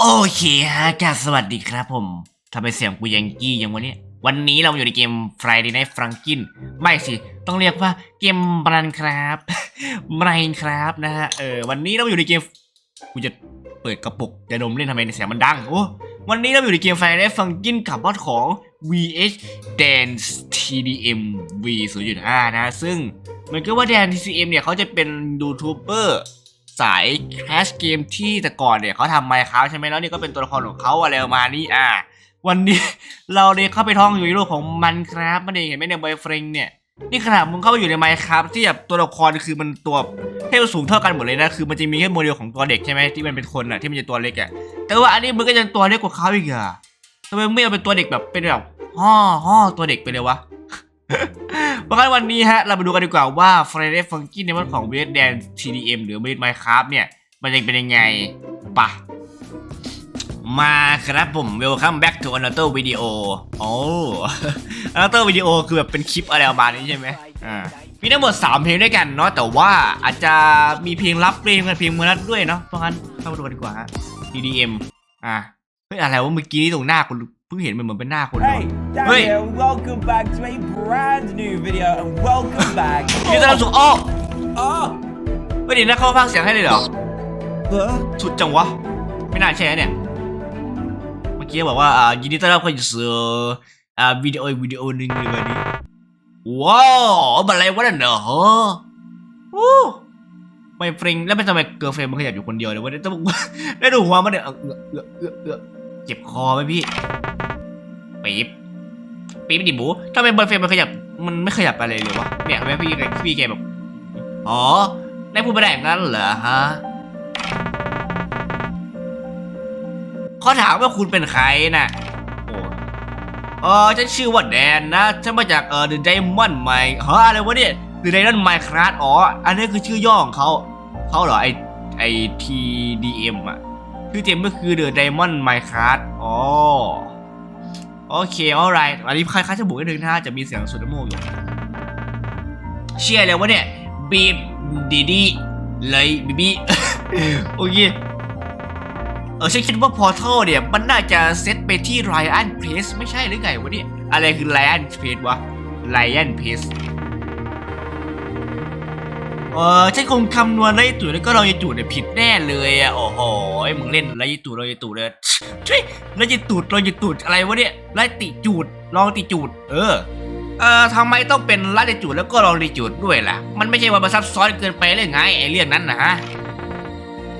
โอเคฮะกาสวัสดีครับผมทำไมเสียงกูยังกี้ยังวันนี้ วันนี้เราอยู่ในเกม Friday Night Franklin ไม่สิ ต้องเรียกว่าเกมบรันครับบรันครับนะฮะ เออ วันนี้เราอยู่ในเกม กูจะเปิดกระปุกจะดมเล่นทำไมเสียงมันดัง โอ้ วันนี้เราอยู่ในเกม Friday Night Franklin ขับรถของ VH Dance TDM V 0.5นะ ซึ่งเหมือนกับว่า Dan TCM เนี่ยเขาจะเป็นยูทูบเบอร์ สายแคชเกมที่แต่ก่อนเนี่ยเขาทำไมครับใช่ไหมแล้วนี่ก็เป็นตัวละครของเขาอะไรประมาณนี้อ่า วันนี้เราเลยเข้าไปท่องอยู่ในโลกของมันครับมันเองเห็นไหมเนี่ยบอยเฟรนเนี่ยนี่ขนาดมึงเข้าไปอยู่ในไมค์ครับที่แบบตัวละครคือมันตัวให้มันสูงเท่ากันหมดเลยนะคือมันจะมีแค่โมเดลของตัวเด็กใช่ไหมที่มันเป็นคนอะที่มันจะตัวเล็กอะแต่ว่าอันนี้มึงก็ยังตัวเล็กกว่าเขาอีกอะทำไมมึงไม่เอาเป็นตัวเด็กแบบเป็นแบบห่อห่อตัวเด็กไปเลยวะ เพราะงั้นวันนี้ฮะเรามาดูกันดีกว่าว่า Friday Funky ในวันของ w e d Dance TDM หรือ w e d Minecraft เนี่ย มันจะเป็นยังไงปะมาครับผม Welcome back to another video โอ้ another video คือแบบเป็นคลิปอะไรประมาณนี้ใช่ไหมอ่ามีทั้งหมด 3 เพลงด้วยกันเนาะแต่ว่าอาจจะมีเพลงรับเพลงกับเพลงมือนัดด้วยเนาะเพราะงั้นเข้ามาดูกันดีกว่าฮะ TDM อะเฮ้ยอะไรวะเมื่อกี้นี่ตรงหน้าคุณ เพิ่งเห็นมันเหมือนเป็นหน้าคนเลย Hey, Dan Hey. here, and welcome back to a brand new video, and welcome back. ยินดีต้อนรับสู่อ้อ oh, ไม่ดีนะเขาพากย์เสียงให้เลยเหรอ huh? สุดจังวะ ไม่น่าใช่นะเนี่ย เมื่อกี้บอกว่าอ่ายินดีต้อนรับเข้าสู่อ่าวิดีโออีกวิดีโอหนึ่งในวันนี้ ว้าวอะไรวะนั่นเนอะฮะโอ้ไม่เฟรงแล้วไม่ทำไมเกิร์ลเฟรมมันขยับอยู่คนเดียวเลยวะเนี่ยต้อง ได้ดูหัวมันเนี่ยเออเออเออเออเออเจ็บคอไหมพี่ ปี๊บปี๊บดิบูทำไมบอยเฟรมมันขยับมันไม่ขยับอะไรเลยวะเนี่ยทำไมพี่พี่แกแบบอ๋อได้พูดไม่ได้งนั้นเหรอฮะเขาถามว่าคุณเป็นใครน่ะโอ้เออฉันชื่อว่าแดนนะฉันมาจากเออ The Diamond Mine ฮะอะไรวะเนี่ย The Diamond Minecraft อ๋ออันนี้คือชื่อย่อของเขาเขาเหรอไอไอ TDM อะชื่อเต็มก็คือ The Diamond Minecraft อ๋อ โอเค alright อันนี้ใครๆจะบุกนิดนึงนะจะมีเสียงสุดโมกอยู่ เชื่อเลยวะเนี่ยบีบดีดีเลยบีบีโอเคเออฉันคิดว่าพอร์ทัลเนี่ย มันน่าจะเซตไปที่ไรอันเพลสไม่ใช่หรือไงวะเนี่ย อะไรคือไรอันเพลสวะไรอันเพลส ออฉันคงคำนวณไล่ตู่แล้วก็เราจะจูดเนี่ยผิดแน่เลยอะโอ้โหไอ้มึงเล่นไล่ตู่เราจะตูดเลยช่วยไล่จะตูดเราจะตูดอะไรวะเนี่ยไล่ติจูดลองติจูด เออเอ่อทำไมต้องเป็นไล่ติจูดแล้วก็ลองติจูดด้วยล่ะ มันไม่ใช่ว่ามันซับซ้อนเกินไปเลยไงไอ้เรื่องนั้นนะฮะ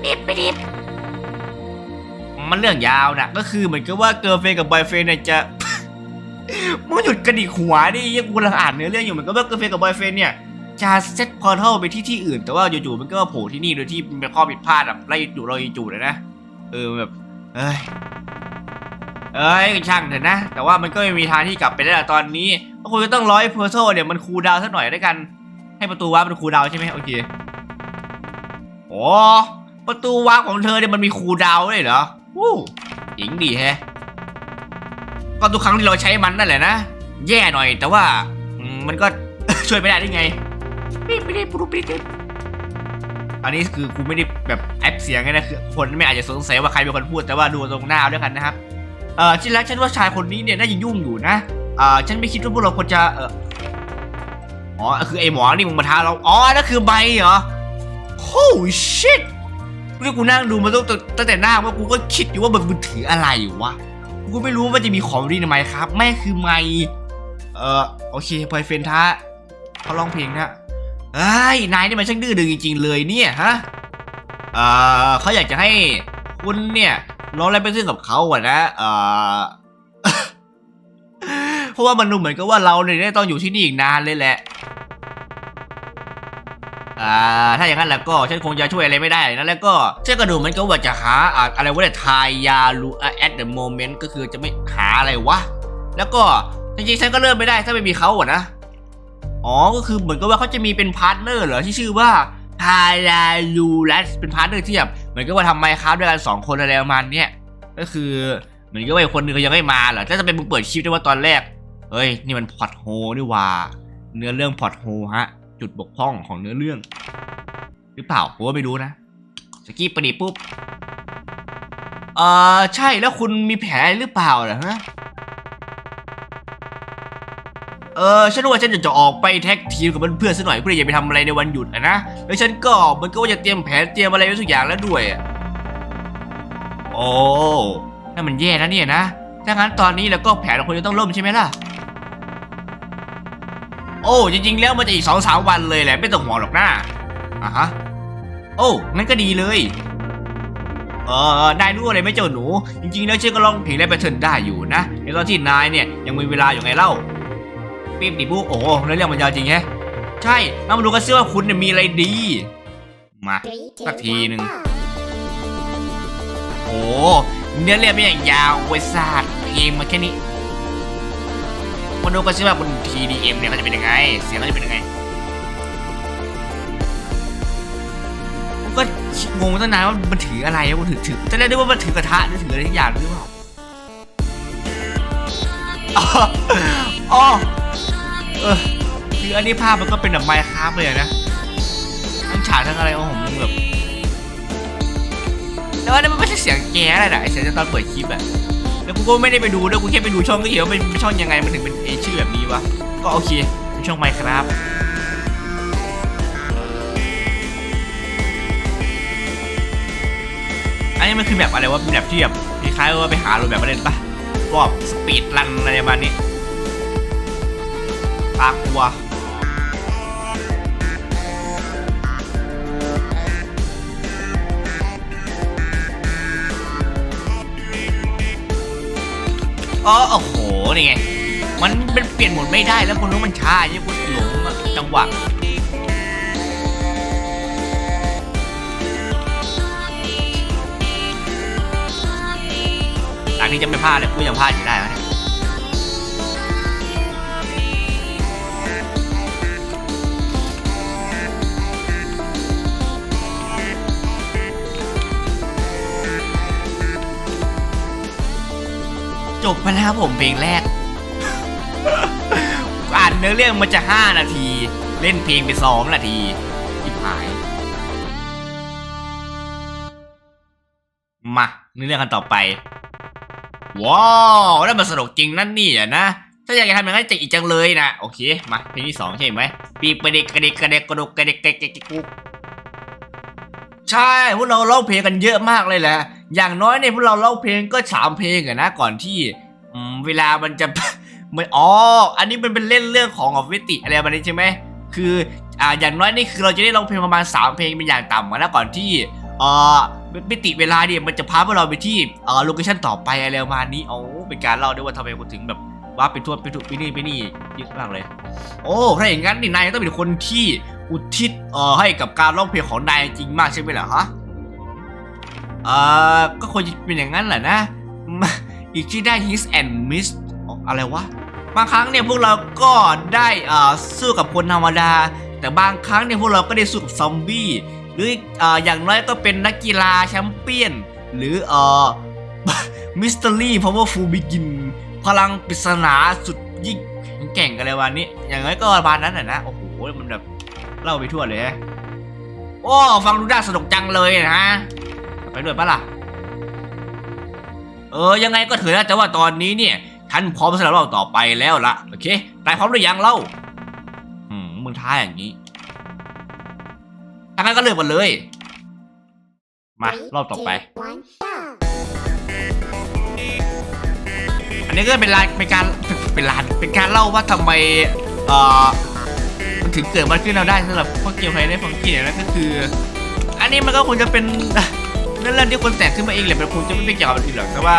ดิบไปดิบมันเรื่องยาวนะก็คือเหมือนกับว่าเกิร์ลเฟนกับบอยเฟนเนี่ยจะมึงหยุดกระดิกหัวดิยังกูกำลังอ่านเนื้อเรื่องอยู่เหมือนกับว่าเกิร์ลเฟนกับบอยเฟนเนี่ย จะเซตพอร์ทัลไปที่ที่อื่น แต่ว่าอยู่ๆมันก็โผล่ที่นี่โดยที่เป็นข้อผิดพลาดแบบไล่จู่เราจู่เลยนะ เออแบบเอ้ยเอ้ยช่างเถอะนะ แต่ว่ามันก็ไม่มีทางที่กลับไปได้ล้วตอนนี้ก็คงจะต้องร้อยเพอร์ทัลเนี่ยมันคูลดาวสักหน่อยด้วยกัน ให้ประตูวาร์ปมันคูลดาวใช่ไหมโอเคโอ้ประตูวาร์ปของเธอเนี่ยมันมีคูลดาวด้วยเหรอวู้หญิงดีแฮะก็ทุกครั้งที่เราใช้มันนั่นแหละนะ แย่หน่อยแต่ว่ามันก็ช่วยไม่ได้ได้ไง ไม่ไม่ได้พูดไม่ได้อันนี้คือกูไม่ได้แบบแอปเสียงไงนะคือคนไม่อาจจะสงสัยว่าใครเป็นคนพูดแต่ว่าดูตรงหน้าด้วยกันนะครับเออที่แรกฉันว่าชายคนนี้เนี่ยน่าจะยุ่งอยู่นะเออฉันไม่คิดว่าพวกเราควรจะเอออ๋อคือไอ้หมอนี่มึงมาท้าเราอ๋อนั่นคือใบเหรอ Holy shit เมื่อกูนั่งดูมาตั้งแต่ตั้งแต่หน้าว่ากูก็คิดอยู่ว่ามันมันถืออะไรอยู่วะกูก็ไม่รู้ว่ามันจะมีของดีทำไมครับแม่คือไม่เออโอเคพอยเฟนท้าเขาร้องเพลงนะ เอ้ยนายนี่มันช่างดื้อดึงจริง ๆ เลยเนี่ยฮะเออเขาอยากจะให้คุณเนี่ยร้องอะไรไปซึ่งกับเขาอะนะเออเพราะว่ามันดูเหมือนกับว่าเราเนี่ยต้องอยู่ที่นี่อีกนานเลยแหละอ่าถ้าอย่างนั้นแล้วก็ฉันคงจะช่วยอะไรไม่ได้นะแล้วก็ฉันก็ดูเหมันก็ว่าจะหาอะไรวะเนี่ยทายยาลูอะ at the moment ก็คือจะไม่หาอะไรวะ แล้วก็จริงๆฉันก็เริ่มไม่ได้ถ้าไม่มีเขาอะนะ อ๋อ ก็คือเหมือนกับว่าเขาจะมีเป็นพาร์ทเนอร์เหรอที่ชื่อว่าทายยาลูแลสเป็นพาร์ทเนอร์ที่แบบเหมือนกับว่าทำไมครับด้วยกันสองคนอะไรประมาณเนี้ยก็คือเหมือนกับว่าอีกคนนึงเขายังไม่มาเหรอถ้าจะเป็นมึงเปิดคลิปได้ว่าตอนแรกเฮ้ยนี่มันพอดโฮนี่ว่าเนื้อเรื่องพอดโฮฮะ จุดบกพร่องของเนื้อเรื่อง หรือเปล่าผมว่าไม่รู้นะสกีปดีปุ๊บเออใช่แล้วคุณมีแผลหรือเปล่าเหรอฮะ เออฉันว่าฉันจะออกไปแท็กทีมกับเพื่อนๆซะหน่อยเพื่ออย่าไปทำอะไรในวันหยุดอะนะ แล้วฉันก็มันก็ว่าจะเตรียมแผนเตรียมอะไรไว้ทุกอย่างแล้วด้วยอะโอ้นั่นมันแย่นะเนี่ยนะ ถ้างั้นตอนนี้แล้วก็แผนเราควรจะต้องล่มใช่ไหมล่ะ โอ้จริงๆแล้วมันจะอีกสองสามวันเลยแหละไม่ต้องห่วงหรอกนะอะฮะ โอ้งั้นก็ดีเลยเออนายรู้อะไรไหมเจ้าหนู จริงๆแล้วฉันก็ร้องเพลงและแบทเทิลได้อยู่นะในตอนที่นายเนี่ยยังมีเวลาอยู่ไงเล่า ปีบดิบุโอ้โหเรื่องมันยาวจริงแฮะใช่แล้วมาดูกันซิว่าคุณเนี่ยมีอะไรดี มาสักทีหนึ่งโอ้เนื้อเรื่องไม่อย่างยาวเวยซาดเพลงมาแค่นี้มาดูกันซิว่าบน TDM เนี่ยเขาจะเป็นยังไง เสียงเขาจะเป็นยังไงผมก็งงตั้งนานว่ามันถืออะไรวะมันถือถือตอนแรกนึกว่ามันถือกระทะหรือถืออะไรทุกอย่างหรือเปล่าอ๋อ เออคืออันนี้ภาพมันก็เป็นแบบไมค์ครับเลยนะทั้งฉากทั้งอะไรโอ้โหมึงแบบแต่ว่านี่มันไม่ใช่เสียงแกอะไรนะไอเสียงตอนเปิดคลิปอะแล้วกูก็ไม่ได้ไปดูด้วยกูแค่ไปดูช่องก็เห็นว่าเป็นช่องยังไงมันถึงเป็นไอชื่อแบบนี้วะก็โอเคเป็นช่องไมค์ครับอันนี้มันคือแบบอะไรวะเป็นแบบที่แบบคล้ายๆว่าไปหาโรแบบมาเล่นปะพวกสปีดรันอะไรประมาณนี้ ตากลัวอ๋อโอ้โห นี่ไง มันเป็นเปลี่ยนหมดไม่ได้แล้วคุณรู้มันช้าอย่างนี้คุณหลงจังหวะอันนี้จะไม่พลาดเลยกูยังพลาดอยู่ได้แล้วเนี่ย จบไปแล้วครับผมเพลงแรก อ่านเนื้อเรื่องมันจะ 5 นาที เล่นเพลงไป 2 นาทีที่หาย มาเนื้อเรื่องกันต่อไป ว้าวนั่นมันสนุกจริงนั่นนี่อะนะ ถ้าอยากจะทำอย่างนั้นจะอีกจังเลยนะ โอเค มาเพลงที่สองใช่ไหมปีกระเดกกระเดกกระเดกกระดกกระเดกกระเดกกระกุกใช่พวกเราร้องเพลงกันเยอะมากเลยแหละ อย่างน้อยเนี่ยพวกเราร้องเพลงก็สามเพลงอะนะก่อนที่เวลามันจะไม่อ๋ออันนี้มันเป็นเล่นเรื่องของออฟิติอะไรประมาณนี้ใช่ไหมคืออ่าอย่างน้อยนี่คือเราจะได้ร้องเพลงประมาณสามเพลงเป็นอย่างต่ำนะก่อนที่เอ่อมิติเวลาเนี่ยมันจะพาพวกเราไปที่เอ่อโลเคชั่นต่อไปอะไรประมาณนี้โอ้เป็นการเล่าด้วยว่าทำไมคนถึงแบบว่าไปทั่วไปทั่วไปนี่ไปนี่เยอะมากเลย โอ้ถ้าอย่างนั้นนี่นายต้องเป็นคนที่อุทิศเอ่อให้กับการร้องเพลงของนายจริงมากใช่ไหมล่ะฮะ เอ่อ ก็ควรจะเป็นอย่างนั้นแหละนะ อีกที่ได้ his and miss อ๋อะไรวะ บางครั้งเนี่ยพวกเราก็ได้อ่อสู้กับคนธรรมดา แต่บางครั้งเนี่ยพวกเราก็ได้สู้กับซอมบี้ หรืออ่ออย่างน้อยก็เป็นนักกีฬาแชมเปี้ยน หรือเอ่อมิสเตอรี่พาวเวอร์ฟูบิกิน พลังปริศนาสุดยิ่งแข็งแกร่งอะไรวันนี้ อย่างน้อยก็ประมาณนั้นแหละนะ โอ้โห มันแบบเล่าไปทั่วเลยฮะโอ้ ฟังดูน่าสนุกจังเลยนะ ด้วยปะล่ะ เออ ยังไงก็เถอะนะแต่ว่าตอนนี้เนี่ยท่านพร้อมสำหรับเราต่อไปแล้วล่ะ โอเคนายพร้อมหรือยังเล่า อืม มึงท้าอย่างนี้ถ้างั้นก็เริ่มกันเลย มารอบต่อไป อันนี้ก็เป็นลานเป็นการเป็นลานเป็นการเล่าว่าทำไม เอ่อมันถึงเกิดมันขึ้นเราได้สำหรับพวกเกียวไทยได้ฟังกี้เนี่ยนะก็คือ อันนี้มันก็คงจะเป็น เรื่องเรื่องที่คนแต่งขึ้นมาเองแหละมันคงจะไม่เป็นเกี่ยวกับอื่นหรอกแต่ว่า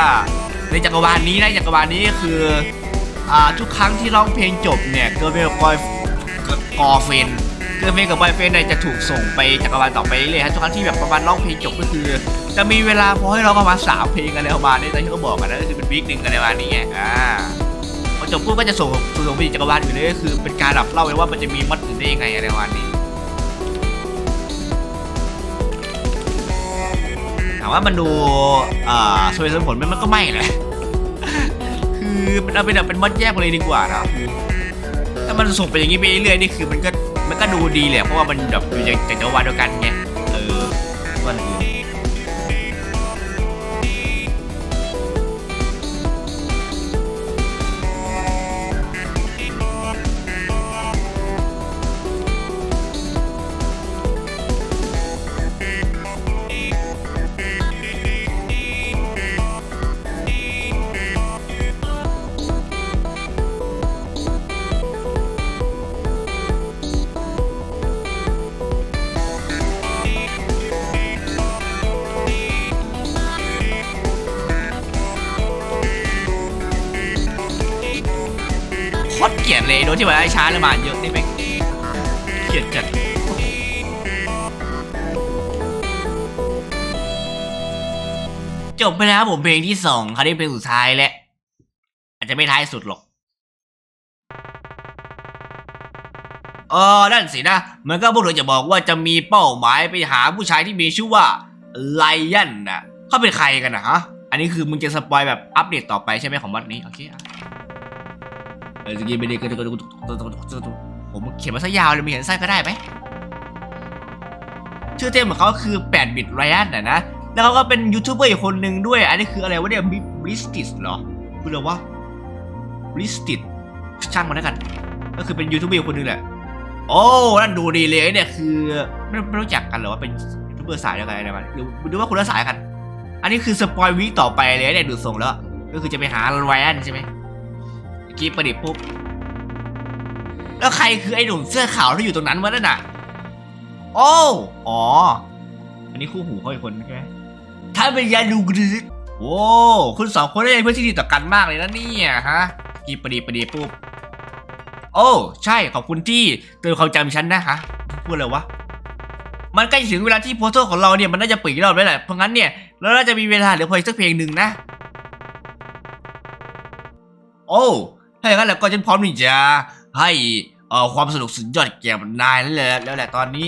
ในจักรวาลนี้นะจักรวาลนี้ก็คืออ่าทุกครั้งที่ร้องเพลงจบเนี่ยเกิร์ลเฟนกับบอยกอเฟนเกิร์ลเฟนกับบอยเฟนเนี่ยจะถูกส่งไปจักรวาลต่อไปเรื่อยๆฮะทุกครั้งที่แบบประมาณร้องเพลงจบก็คือ จะมีเวลาพอให้เราประมาณสามเพลงอะไรประมาณนี้ตอนที่เขาบอกกันนะก็คือเป็นวีคหนึ่งอะไรประมาณนี้ไงอ่าพอจบปุ๊บก็จะส่งส่งไปอีกจักรวาลอื่นเลยก็คือเป็นการแบบเล่าไว้ว่ามันจะมีมัดอื่นได้ยังไงอะไรประมาณนี้ามว่ามันดูอ่าสวยสมผลไหมมันก็ไม่เลย คือมันเอาเป็นแบบเป็นมัดแยกไปเลยดีกว่านะถ้ามันส่งไปอย่างนี้ไปเรื่อยๆนี่คือมันก็มันก็ดูดีแหละเพราะว่ามันแบบอยู่ในจักรวาลเดียวกันไงเออว่าอื่น เกลียดเลยโดยที่ว่าไอ้ช้าเลยมาเยอะนี่ไปเกลียดจัดจบไปแล้วผมเพลงที่สองคราวนี้เพลงสุดท้ายแล้วอาจจะไม่ท้ายสุดหรอกเออนั่นสินะมือนก็พวกเธอจะบอกว่าจะมีเป้าหมายไปหาผู้ชายที่มีชื่อว่าไลยันนะเขาเป็นใครกันนะฮะ อันนี้คือมึงจะสปอยแบบอัปเดตต่อไปใช่ไหมของวัดนี้ โอเค อะเออจะกินไดีก็ก็ผมเขียนมาซะยาวเลยมีเห็นไส้ก็ได้ไหมชื่อเต็มของเขาคือ8บิตไรอันน่ะนะ แล้วเขาก็เป็นยูทูบเบอร์อีกคนหนึ่งด้วย อันนี้คืออะไรวะเนี่ยบริสติสเหรอคืออะไรวะบริสติสช่างมันแล้วกัน ก็คือเป็นยูทูบเบอร์คนหนึงแหละ โอ้นั่นดูดีเลยเนี่ยคือไม่ไม่รู้จักกันหรอว่าเป็นยูทูบเบอร์สายอะไรกันหรือหรือว่าคนละสายกัน อันนี้คือสปอยวีคต่อไปเลยเนี่ยดูทรงแล้ว ก็คือจะไปหาไรอันใช่ไหม กี้ประดิษฐ์ปุ๊บ แล้วใครคือไอ้หนุ่มเสื้อขาวที่อยู่ตรงนั้นวะนั่นน่ะ โอ้อ๋อ อันนี้คู่หูเขาอีกคนใช่ไหมถ้าเป็นยาดูกรึดโอ้คุณสองคนได้เป็นเพื่อนที่ดีต่อกันมากเลยนะเนี่ยฮะ กีบประดิษฐ์ประดิษฐ์ปุ๊บ โอ้ ใช่ ขอบคุณที่เตือนความจำฉันนะฮะ พูดเลยวะมันใกล้ถึงเวลาที่โพสต์ของเราเนี่ยมันน่าจะปิดรอบแล้วแหละ เพราะงั้นเนี่ยเราน่าจะมีเวลาเหลือเพียงสักเพลงหนึ่งนะ โอ้ ถ้าอย่างนั้นแล้วก็ฉันพร้อมที่จะให้เอ่อความสนุกสุดยอดแก่นายแล้วแหละแล้วแหละตอนนี้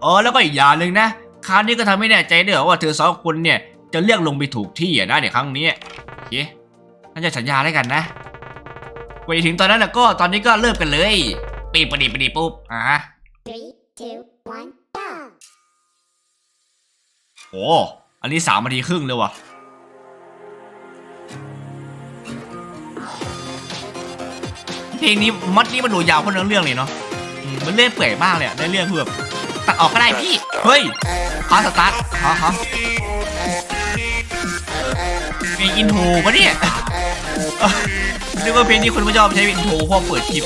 เออแล้วก็อีกอย่างหนึ่งนะคราวนี้ก็ทำให้แน่ใจด้วยว่าเธอสองคนเนี่ยจะเลือกลงไปถูกที่อะนะเดี๋ยวครั้งนี้โอเคน่าจะสัญญาแล้วกันนะไปถึงตอนนั้นแล้วก็ตอนนี้ก็เริ่มกันเลยปีปดีปดีปุ๊บอะ Three, two, one, go! โอ้อันนี้สามนาทีครึ่งเลยว่ะ เพลงนี้มัดนี่มันดูยาวคนละเรื่องเลยเนาะอืมมันเล่นเปื่อยมากเลยอะในเรื่องคือแบบตัดออกก็ได้พี่ เฮ้ยคาสตาร์ทฮะฮะเพลงอินโทรปะเนี่ย นึกว่าเพลงนี้คุณผู้ชอบใช้อินโทรเพอเปิดคลิป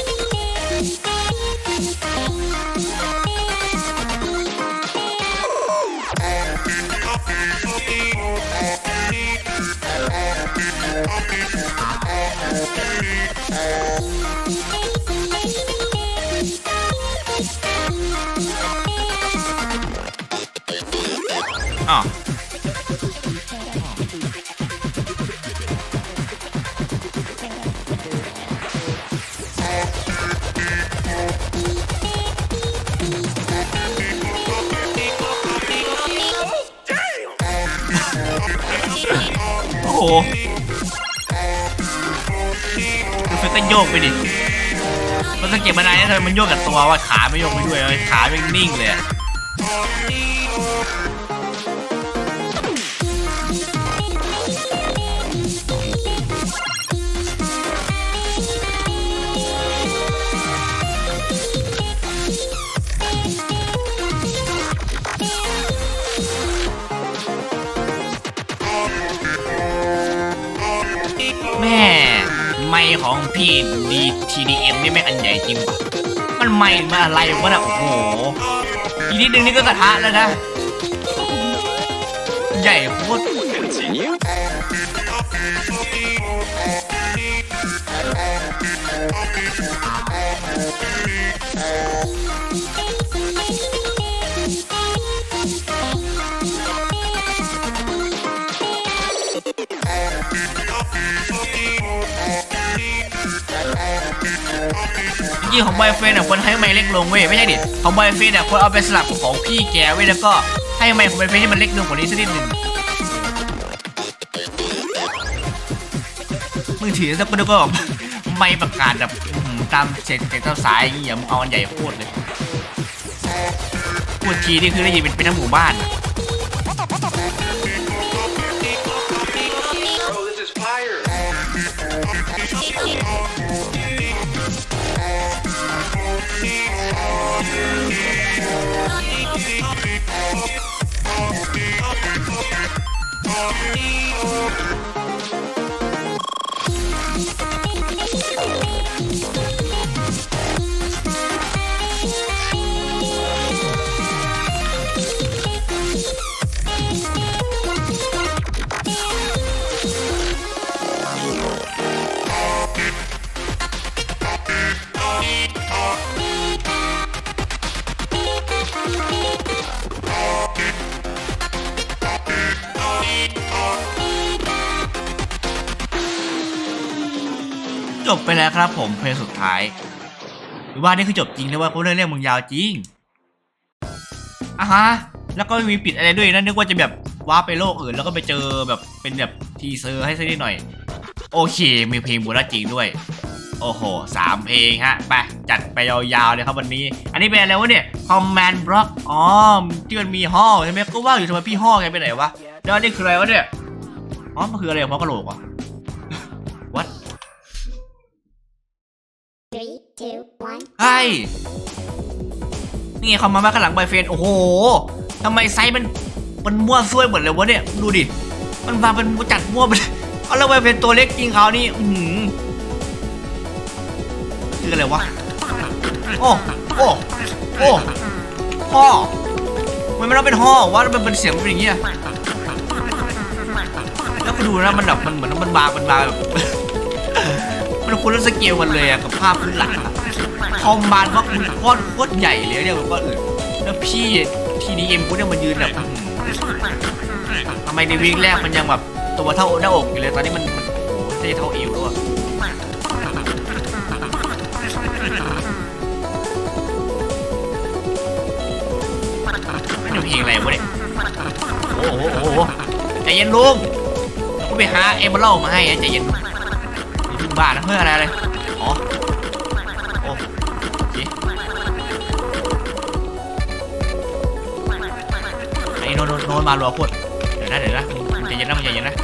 หดูเฟกก็โยกไปดิมันสังเกตมานานแล้วทำไมมันโยกกับตัวว่าขาไม่โยกไปด้วยเลยขาไม่นิ่งเลย ไม่ของพี่ดี TDM นี่ไม่อันใหญ่จริงปะมันไม่มาอะไรวะน่ะโอ้โหอีกนิดนึงนี่ก็กระทะแล้วนะ ใหญ่โคตรจ ริงๆของบอยเฟนอะควรให้ไม้เล็กลงเว้ยไม่ใช่ดิของบอยเฟนอะควรเอาไปสลับของพี่แกเว้ยแล้วก็ให้ไม้ของบอยเฟนให้มันเล็กลงกว่านี้สักนิดหนึ่งมือถือสักคนก็ไม่ประกาศแบบตามเสียงเสียงตามสายอย่างงี้ยมึงเอาอันใหญ่โคตรเลยพูดทีนี่คือได้ยินเป็นเป็นทั้งหมู่บ้านอะ Oh, ไปแล้วครับผมเพลงสุดท้ายหรือว่านี่คือจบจริงเลยว่าเขาเรื่องเรื่องมึงยาวจริงอะฮะแล้วก็ไม่มีปิดอะไรด้วยนะนึกว่าจะแบบว้าไปโลกอื่นแล้วก็ไปเจอแบบเป็นแบบทีเซอร์ให้สักนิดหน่อย โอเค มีเพลงบูราจริงด้วย โอ้โหสามเพลงฮะไปจัดไปยาวๆเลยครับวันนี้ อันนี้เป็นอะไรวะเนี่ย Command Block อ๋อที่มันมีห้อใช่ไหมก็ว่าอยู่ทำไมพี่ห้อไงไปไหนวะแล้วนี่คืออะไรวะเนี่ยอ๋อมันคืออะไรเพราะกระโหลกอะ Three, two, one. ใช่นี่ไงเขามามาข้างหลังใบเฟนโอ้โหทำไมไซส์มันมันมั่วซั่วหมดเลยวะเนี่ยดูดิมันมาเป็นจัดมั่วไปเอาแล้วใบเฟนตัวเล็กจริงเขานี่อือหือคืออะไรวะโอ้โอ้โอ้ห่อมันไม่ต้องเป็นห่อว่ามันเป็นเสียงเป็นอย่างเงี้ยแล้วก็ดูนะมันแบบมันเหมือนมันบางมันบางแบบมันคนละสเกลกันเลยอะกับภาพพื้นหลัง คอมบานว่าคุณโคตรโคตรใหญ่เลยเนี่ยแบบว่าเออแล้วพี่ทีดีเอ็มกูเนี่ยมายืนแบบทำไมในวีคแรกมันยังแบบตัวเท่าหน้าอกอยู่เลยตอนนี้มันมันโอ้โหได้เท่าเอวแล้วอะไม่ดูเพลงอะไรวะเนี่ยโอ้โหโอ้โหใจเย็นลุงกูไปหาเอเมอรัลมาให้ใจเย็นลุงนี่พึ่งบ้านะเพื่ออะไรอะไรอ๋อ โนนโนนโนมารัวโคตรเดี๋ยวนะเดี๋ยวนะมึงใจเย็นนะมึงใจเย็นนะ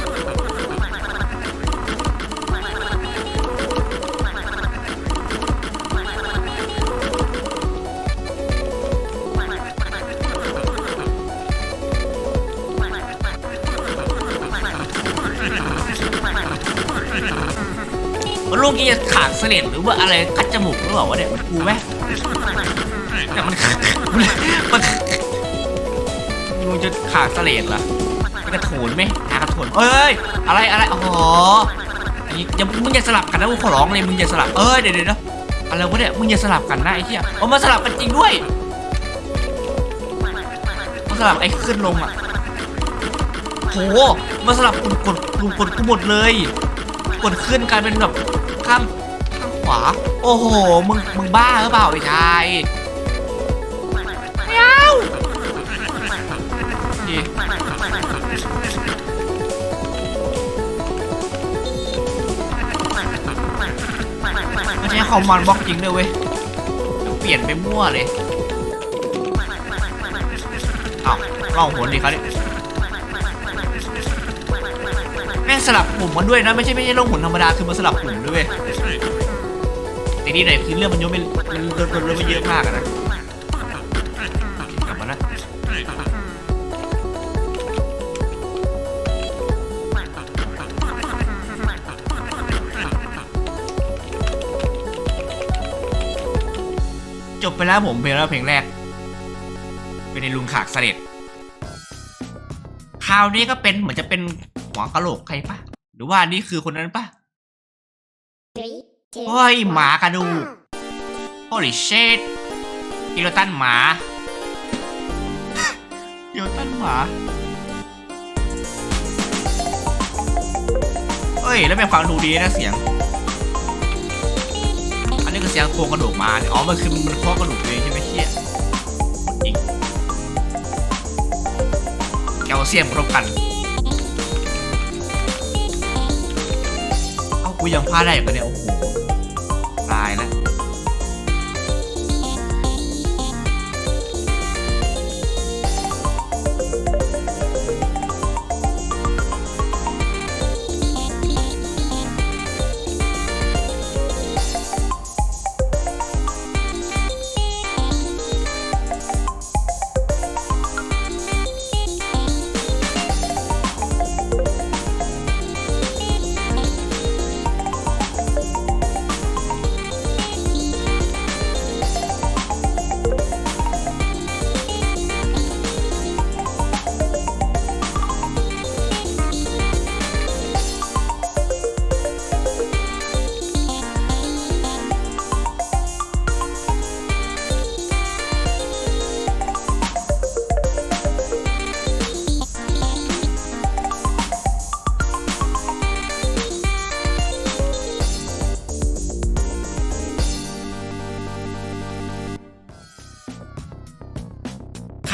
มันลูกกี้จะขาดเสลดหรือว่าอะไรคัดจมูกหรือเปล่าวะเนี่ยมันกูไหมแต่มันมัน จะขาดเสลดเหรอมันกระโถนไหมหากระโถนเอ้ย อะไรอะไรอ๋ออันนี้อย่ามึงอย่าสลับกันนะกูขอร้องเลยมึงอย่าสลับเอ้ยเดี๋ยวเดี๋ยวนะอะไรวะเนี่ยมึงอย่าสลับกันนะไอ้เหี้ยเอามาสลับกันจริงด้วยมาสลับไอ้ขึ้นลงอะโหมาสลับกดกดกดกดกูหมดเลยกดขึ้นกลายเป็นแบบข้ามข้างขวา โอ้โหมึงมึงบ้าหรือเปล่าไอ้ชาย คอมมานบล็อกจริงด้วยเว้ยเปลี่ยนไปมั่วเลยเอาลองโหนดิเขาดิแม่งสลับปุ่มมันด้วยนะไม่ใช่ไม่ใช่ลงหุ่นธรรมดาคือมันสลับปุ่มด้วยเวยแต่นี่ไหนคือเรื่องมันเยอะไม่มันเกินโดนโดนไปเยอะมากนะ ไปแล้วผมเพลงแล้วเพลงแรก เป็นในลุงขากเสด็จคราวนี้ก็เป็นเหมือนจะเป็นหัวกะโหลกใครปะหรือว่านี่คือคนนั้นปะ Three, two, เฮ้ยหมากระดูก one. holy shit กิโลตันหมากิโลตันหมาเฮ้ยแล้วเป็นฟังดูดีนะเสียง นี่คือเสียงโครงกระดูกมาอ๋อ มันคือมันโครงกระดูกเองใช่ไหมเชี่ยจริงแคลเซียมครบกัน เอ้ากูยังพลาดได้อีกปะเนี่ยโอ้โห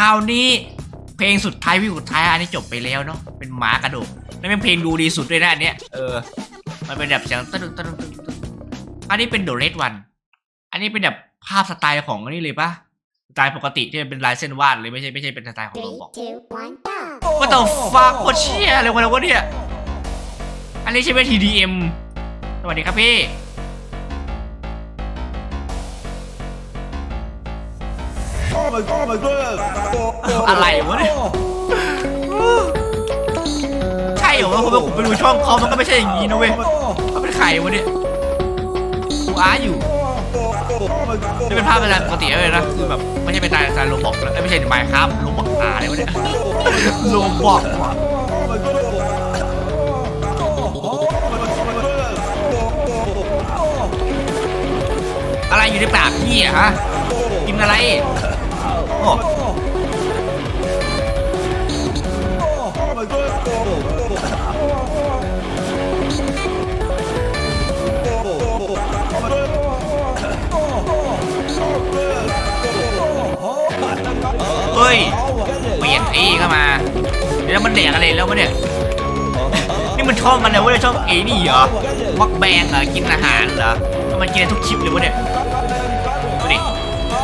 ราวนี้ เพลงสุดท้ายวิวสุดท้ายอันนี้จบไปแล้วเนาะเป็นหมากระโดดแล้วเป็นเพลงดูดีสุดด้วยนะอันเนี้ยเออมันเป็นแบบเสียงตึ้งตึ้งตึ้งตึ้งอันนี้เป็น The Red One อันนี้เป็นแบบภาพสไตล์ของอันนี้เลยปะสไตล์ปกติที่มันเป็นลายเส้นวาดเลยไม่ใช่ไม่ใช่เป็นสไตล์ของโรบอกว่าแต่ฟักโคเชี่ยอะไรวะวะเนี่ยอันนี้ใช่ไหม TDM สวัสดีครับพี่ อะไรวะเนี่ยใช่เหรอวะผมผมไปดูช่องเขามันก็ไม่ใช่อย่างนี้นะเว้ยเขาเป็นใครวะเนี่ยกูอาอยู่นี่เป็นภาพเป็นปกติเลยนะคือแบบไม่ใช่เป็นสไตล์โลบอกแล้วไม่ใช่ไมค์ครับโลบอกอาอะไรวะเนี่ยโลบอกอะไรอยู่ในปากพี่อะฮะกินอะไร เฮ้ย เปลี่ยนที่เข้ามา เดี๋ยวมันแดกอะไรแล้ววะเนี่ย นี่มันชอบมันเลยวะเนี่ยชอบเอ้นี่เหรอมักแบงเหรอ กินอาหารเหรอทำไมกินทุกคลิปเลยวะเนี่ย ดูดิ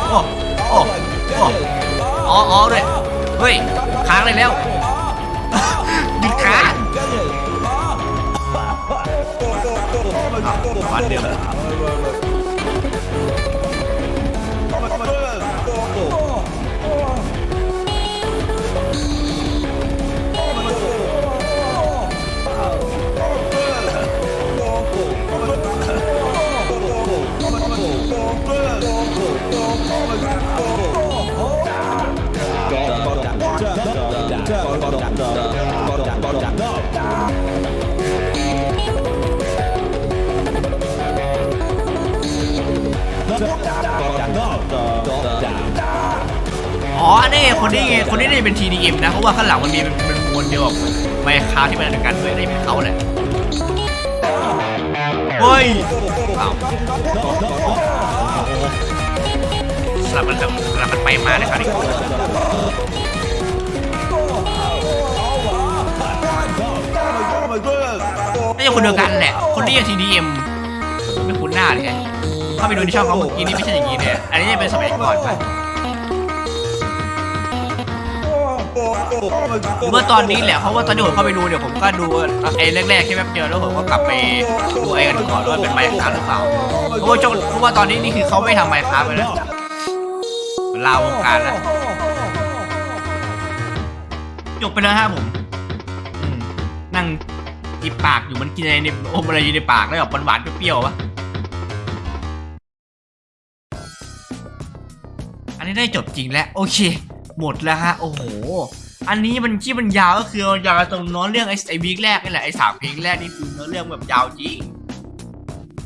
โอ้ โอ้ อ้อ๋ออ๋อด้วยเฮ้ยค้างเลยแล้วหยุดค้างอ้าววันเดิม อ๋อนี่คนนี้ไงคนนี้น่เป็น TDM นะเพราะว่าข้างหลังมันมีเป็นเป็นมวลเดียวกับไมค์คาที่มันเหมือนกันด้วยนี่เป็นเขาแหละเฮ้ยอ้วสลับมันสลับมันไปมาเลยครับนี่ ไม่ใช่คนเดียวกันแหละ คนนี้ยัง TDM ไม่คุ้นหน้าเลยไงเข้าไปดูในช่องเขาเมื่อกี้นี่ไม่ใช่อย่างนี้เลยอันนี้จะเป็นสมัยก่อนไปเมื่อตอนนี้แหละเพราะว่าตอนที่ผมเข้าไปดูเนี่ยผมก็ดูไอ้แรกๆแค่แป๊บเดียวแล้วผมก็กลับไปดูไอ้กันก่อนว่าเป็นไมค์ค้าหรือเปล่าเพราะว่าช่วงเพราะว่าตอนนี้นี่คือเขาไม่ทำไมค์ค้าไปแล้วลาวงการแล้วจบไปแล้วฮะผมนั่ง จิบปากอยู่มันกินอะไรในอมอะไรอยู่ในปากแล้วแบบหวานๆเปรี้ยวๆวะอันนี้ได้จบจริงแล้วโอเค หมดแล้วฮะโอ้โหอันนี้มันที่มันยาวก็คือยาวตรงน้อเรื่องไอ้ไอ้วีคแรกนี่แหละไอ้สามเพลงแรกนี่คือเนื้อเรื่องแบบยาวจริง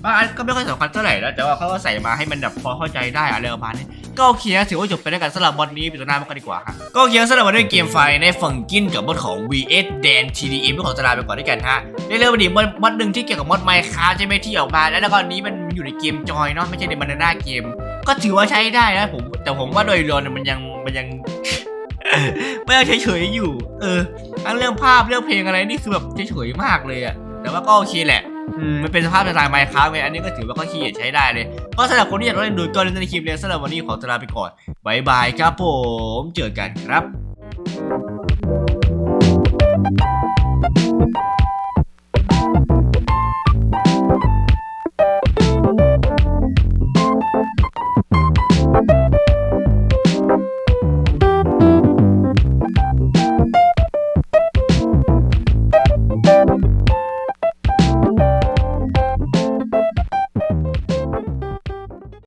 บางอันก็ไม่ค่อยสำคัญเท่าไหร่แล้วแต่ว่าเขาก็ใส่มาให้มันแบบพอเข้าใจได้อะไรประมาณนี้ ก็โอเคนถือว่าจบไปแล้วกันสำหรับวันนี้ไปต่อหน้ากันดีกว่าฮะก็โอเคสำหรับวันนี้เกมไฟในฝั่งกินกับบทของ VS Dan TDM ที่ของตลาไปก่อนด้วยกันฮะในเรื่องวันนี้มอดมอดหนึ่งที่เกี่ยวกับมอดไมค์คาใช่ไหมที่ออกมาแล้วแล้วก็อันนี้มันอยู่ในเกมจอยเนาะไม่ใช่ในบรรดาเกม ก็ถือว่าใช้ได้นะผมแต่ผมว่าโดยรวมเนี่ยมันยังมันยังไม่ยังเฉยๆอยู่ เออทั้งเรื่องภาพเรื่องเพลงอะไรนี่คือแบบเฉยๆมากเลยอะแต่ว่าก็โอเคแหละ อืมมันเป็นสภาพต่างๆไมค้าไงอันนี้ก็ถือว่าเขาขี้เกียจใช้ได้เลยก็สำหรับคนที่อยากเล่นดูก็เล่นในคลิปเลยสำหรับวันนี้ขอตัวลาไปก่อนบายบายครับผมเจอกันครับ